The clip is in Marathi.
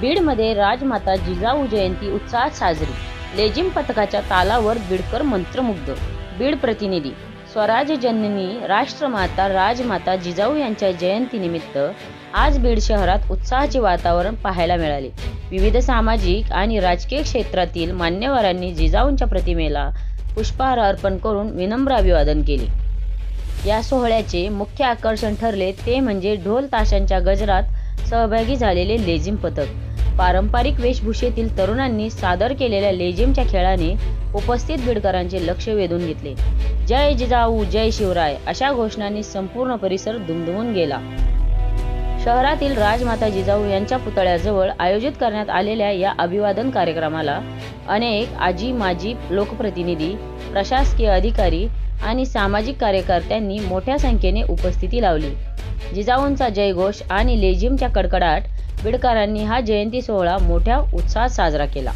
बीडमध्ये राजमाता जिजाऊ जयंती उत्साहात साजरी. लेझिम पथकाच्या तालावर बीडकर मंत्रमुग्ध. बीड प्रतिनिधी स्वराज जननी राष्ट्रमाता राजमाता जिजाऊ यांच्या जयंतीनिमित्त आज बीड शहरात उत्साहाचे वातावरण पाहायला मिळाले. विविध सामाजिक आणि राजकीय क्षेत्रातील मान्यवरांनी जिजाऊंच्या प्रतिमेला पुष्पहार अर्पण करून विनम्र अभिवादन केले. या सोहळ्याचे मुख्य आकर्षण ठरले ते म्हणजे ढोल ताशांच्या गजरात सहभागी झालेले लेझिम पथक. पारंपरिक वेशभूषेतील तरुणांनी सादर केलेल्या लेझिमच्या खेळाने उपस्थित बीडकरांचे लक्ष वेधून घेतले. जय जिजाऊ जय शिवराय अशा घोषणांनी संपूर्ण परिसर दुमदुमून गेला. शहरातील राजमाता जिजाऊ यांच्या पुतळ्याजवळ आयोजित करण्यात आलेल्या या अभिवादन कार्यक्रमाला अनेक आजी माजी लोकप्रतिनिधी प्रशासकीय अधिकारी आणि सामाजिक कार्यकर्त्यांनी मोठ्या संख्येने उपस्थिती लावली. जिजाऊंचा जयघोष आणि लेझिमच्या कडकडाट बीडकरांनी हा जयंती सोहळा मोठ्या उत्साहात साजरा केला.